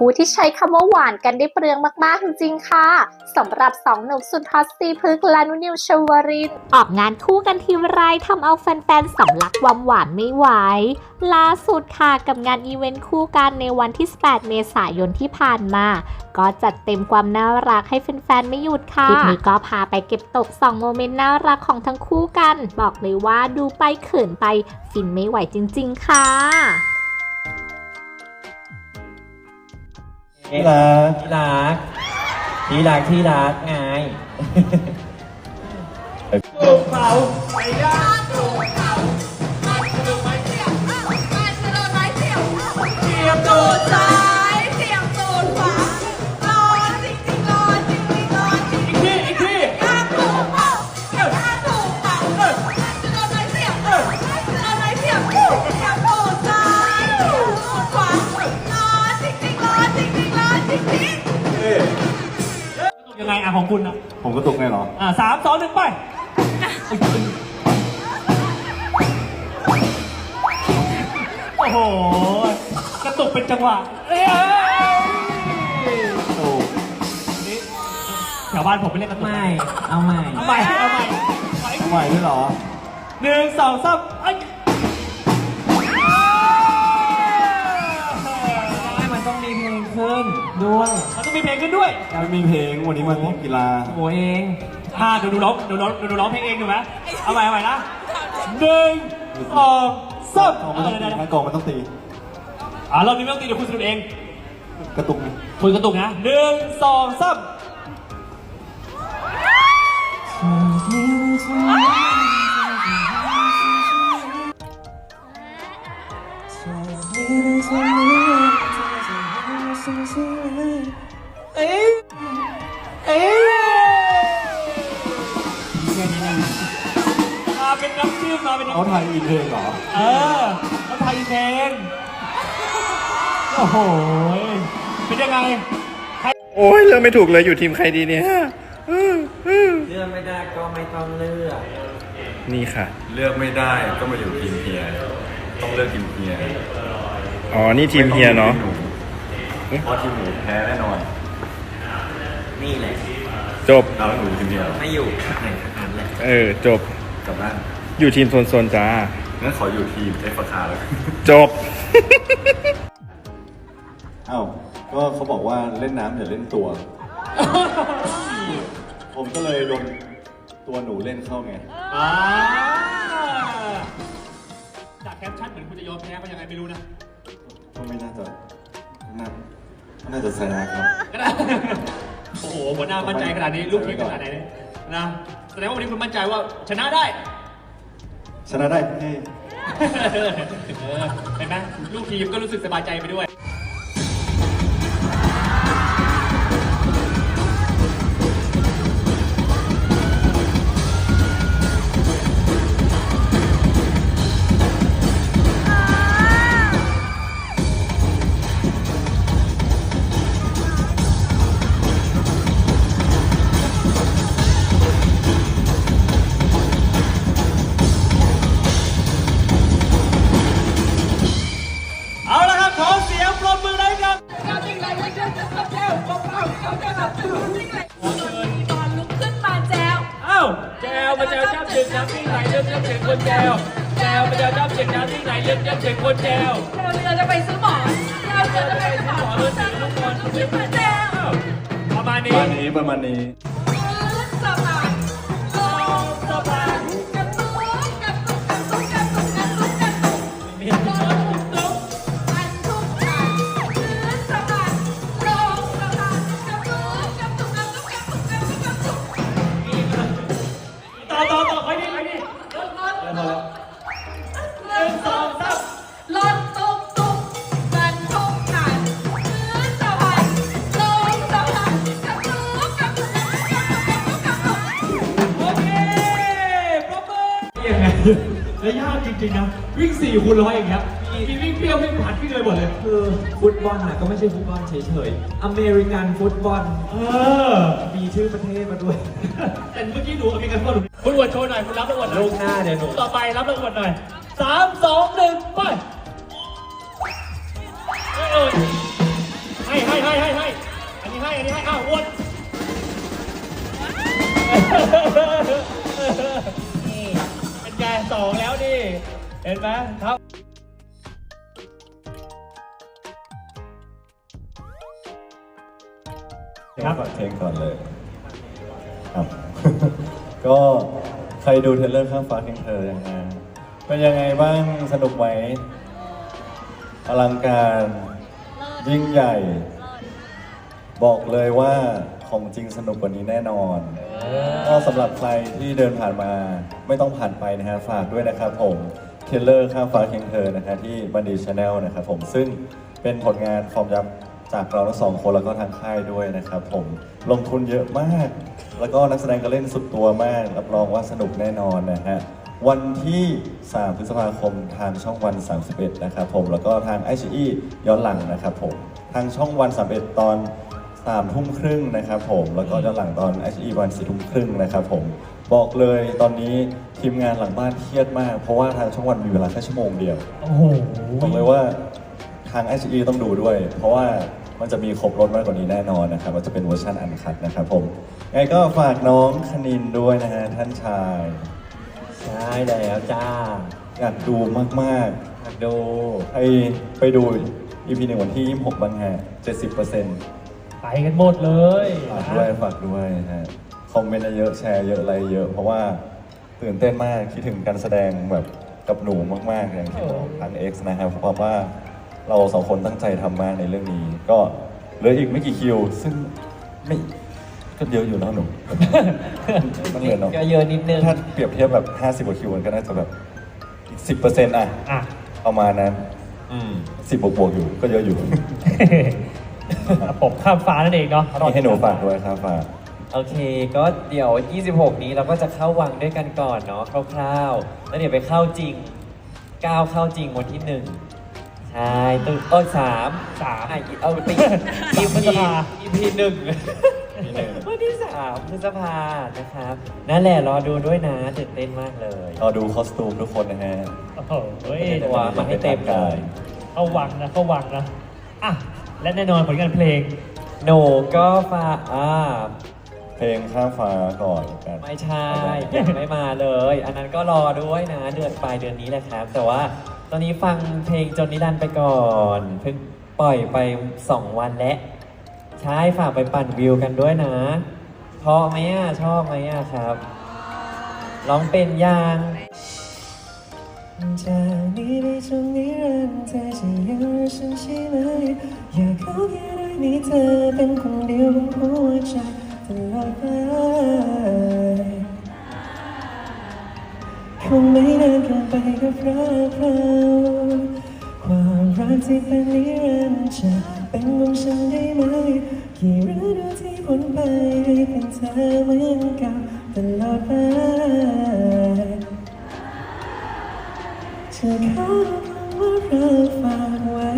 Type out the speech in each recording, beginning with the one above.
คู่ที่ใช้คำว่าหวานกันได้เปลืองมากๆจริงๆค่ะสำหรับสองหนุ่มสุดฮอตซีพึกษ์และนุนิวชวริน ออกงานคู่กันทีไรทำเอาแฟนๆสำลักความหวานไม่ไหวล่าสุดค่ะกับงานอีเวนต์คู่กันในวันที่ 18 เมษายนที่ผ่านมา ก็จัดเต็มความน่ารักให้แฟนๆไม่หยุดค่ะคลิปนี้ก็พาไปเก็บตก 2 โมเมนต์น่ารักของทั้งคู่กัน บอกเลยว่าดูไปเขินไปฟินไม่ไหวจริง ๆ ค่ะ ที่รักที่รักที่รักที่รักไงเผาไปย่า อะของคุณอะผมก็ตุกไงเหรอ อะสามสองหนึ่งไปโอ้โหกระตุกเป็นจังหวะเอ้ยตุกนี่แถวบ้านผมไม่เล่นกระตุกไม่ เอาใหม่ เอาใหม่เอาใหม่ไปไหวด้วยเหรอหนึ่งสองสามเอ้ยไม่มันต้องมีเพลงขึ้นด้วย มันต้องมีเพลงขึ้นด้วยไม่มีเพลงวันนี้มันกีฬาโอ้เองอ่าเดี๋ยวดูร้องเดี๋ยวร้องเดี๋ยวดูร้องเพลงเองดูไหมเอาใหม่เอาใหม่นะหนึ่งสองสามกองมันต้องตีนะกองมันต้องตีอ่ารอบนี้ไม่ต้องตีเดี๋ยวคุณสนุกเอง กระตุกนี่คุณกระตุกนะหนึ่งสองสามเอ้ ยเอ้ยมาเป็นน้ำจิ้มมาเป็นน้ำเขาไทยอีกเพลงเหรอ เออเขาไทยเพลงโอ้โหเป็นยังไง โอ้ยเลือกไม่ถูกเลยอยู่ทีมใครดีเนี่ยอื้ออื้อเลือกไม่ได้ก็ไม่ต้องเลือก นี่ค่ะ เลือกไม่ได้ก็มาอยู่ทีมเฮีย ต้องเลือกทีมเฮียอ๋อ นี่ทีมเฮียเนาะ เพราะทีมหนูแพ้แน่นอน นี่แหละจบ เราต้องอยู่ทีมเฮียเหรอไม่อยู่แข่งขันแหละเออ จบ กลับบ้านอยู่ทีมโซนโซนจ้า งั้นขออยู่ทีมเอฟคาแล้วจบอ้าวก็เขาบอกว่าเล่นน้ำอย่าเล่นตัว ผมก็เลยโดนตัวหนูเล่นเข้าไง อ่าจากแคปชั่นเหมือนคุณจะยอมแพ้ก็ยังไงไม่รู้นะก็ไม่น่าจะน่าน่าจะชนะครับ ก็ได้ โอ้โหหัวหน้ามั่นใจขนาดนี้ลูกทีมขนาดไหนเนี่ยนะแสดงว่าวันนี้คุณมั่นใจว่าชนะได้ ชนะได้เฮ้เออเห็นไหมลูกทีมก็รู้สึกสบายใจไปด้วย แจวมาแจวจ้ำจึงน้ำที่ไหลเลือดจ้ำจึงคนแจวแจวมาเจวจ้ำจึงน้ำที่ไหลเลือดจ้ำจึงคนแจวเราจะไปซื้อหมอนเราจะไปซื้อหมอนเราจะไปซื้อหมอนลุกขึ้นมาแจวเอ้าประมาณนี้ประมาณนี้ประมาณนี้ หนึ่งสองสามรถตุ๊กตุ๊กกัทุกคันพื้นสะบัดลงสะบัดกระตุกกระตุกกระตุกกระตุกระตุ้นโอเคปรบมือ ยังไง และยากจริงๆนะวิ่ง4ี่คูณร้อยอย่างเงี้ยมีวิ่งเปรี้ยววิ่งผัดวิ่งเลยหมดเลย คือฟุตบอลน่ะก็ไม่ใช่ฟุตบอลเฉยๆ อเมริกันฟุตบอล เออ มีชื่อประเทศมาด้วย แต่เมื่อกี้หนูอเมริกันฟุตบอลคุณอวดโชว์หน่อยคุณรับรางวัลหน่อยลูกหน้าเดี๋ยวหนู ต่อไปรับรางวัลหน่อยสามสองหนึ่งไปให้ให้ให้ให้ให้อันนี้ให้อันนี้ให้อ้าววน เห็นไหมครับครับเพลงก่อนเลยครับ ก็ใครดูเทรลเลอร์ข้ามฟ้าเพียงเธอยังไงเป็นยังไงบ้างสนุกไหมอลังการยิ่งใหญ่ บอกเลยว่าของจริงสนุกกว่านี้แน่นอน ก็สำหรับใครที่เดินผ่านมาไม่ต้องผ่านไปนะฮะฝากด้วยนะครับผม เทเลอร์ข้ามฟ้าเคียงเธอนะฮะที่บันดีชาแนลนะครับผมซึ่งเป็นผลงานฟอร์มยับจากเราทั้งสองคนแล้วก็ทางค่ายด้วยนะครับผมลงทุนเยอะมาก แล้วก็นักแสดงก็เล่นสุดตัวมาก รับรองว่าสนุกแน่นอนนะฮะวันที่ 3 พฤษภาคมทางช่องวัน 31 นะครับผมแล้วก็ทางไอชีย้อนหลังนะครับผมทางช่องวัน 31 ตอนสามทุ่มครึ่งนะครับผมแล้วก็ย้อนหลังตอน HE วันสี่ทุ่มครึ่งนะครับผม บอกเลยตอนนี้ทีมงานหลังบ้านเครียดมาก เพราะว่าทางช่องวันมีเวลาแค่ชั่วโมงเดียวโอ้โหบอกเลยว่าทาง HE ต้องดูด้วย เพราะว่ามันจะมีครบรถมากกว่านี้แน่นอนนะครับมันจะเป็นเวอร์ชันอันคัดนะครับผมไงก็ฝากน้องคณินด้วยนะฮะท่านชายใช่แล้วจ้าอยากดูมากอยากดูๆไปไปดู EP หนึ่งวันที่ 26 บางฮะ70%ไปกันหมดเลยฝากด้วยฝากด้วยนะฮะค อมเมนต์เยอะแชร์เยอะอะไรเยอะ เพราะว่าตื่นเต้นมากคิดถึงการแสดงแบบกับหนูมากๆอย่างที่บอกทาง X นะครับเพราะว่าเราสองคนตั้งใจทำมากในเรื่องนี้ ก็เหลืออีกไม่กี่คิว ซึ่งไม่ก็เยอะอยู่นะหนูมันเหลือเนาะก็เยอะนิดนึงถ้าเปรียบเทียบแบบ 50กว่าคิวมันก็น่าจะแบบอีก10%อะอะประมาณนั้นอืม10บวกบวกๆอยู่ก็เยอะอยู่ผมข้ามฟ้านั่นเองเนาะนี่ให้หนูฝากด้วยครับฝาก โอเค ก็เดี๋ยว 26 นี้เราก็จะเข้าวังด้วยกันก่อนเนาะคร่าวๆ แล้วเดี๋ยวไปเข้าจริงก้าวเข้าจริงวันที่หนึ่งใช่ตึกเออสามสามอะเอาตีสามพฤษภาอีพีหนึ่ง EP หนึ่งวันที่สามพฤษภานะครับ นั่นแหละรอดูด้วยนะตื่นเต้นมากเลยรอดูคอสตูมทุกคนนะฮะโอ้โหเฮ้ยตัวมาให้เต็มเลยเข้าวังนะเข้าวังนะอะและแน่นอนผลงานเพลงหนูก็ฝากอ่า เพลงข้ามฟ้าก่อนกัน ไม่ใช่ยังไม่มาเลย อันนั้นก็รอด้วยนะ เดือนปลายเดือนนี้แหละครับ แต่ว่าตอนนี้ฟังเพลงจนนิรันดร์ไปก่อนเพิ่งปล่อยไป 2 วันแล้วใช่ฝากไปปั่นวิวกันด้วยนะเพราะไหมอะชอบไหมอะครับร้องเป็นยังจากนี้ไปจนนิรันดร์เธอจะยังรักฉันใช่ไหมอยากขอแค่ได้มีเธอเป็นคนเดียวบนหัวใจตลอดไป คงไม่นานเกินไปกับรักเราความรักที่เป็นนิรันดร์จะเป็นของฉันได้ไหมกี่ฤดูที่พ้นไปให้เป็นเธอเหมือนเก่าตลอดไปเธอขอคำว่ารักฝากไว้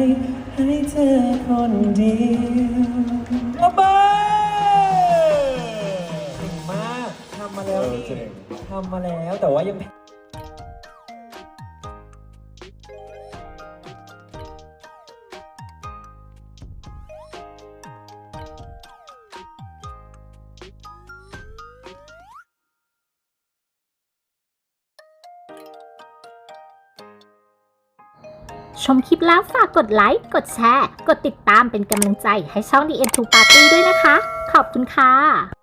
ให้เธอคนเดียวบ๊ายบาย แล้วนี่ทำมาแล้วแต่ว่ายังชมคลิปแล้วฝากกดไลค์ กดแชร์ กดติดตามเป็นกำลังใจให้ช่อง The End to Party ด้วยนะคะ ขอบคุณค่ะ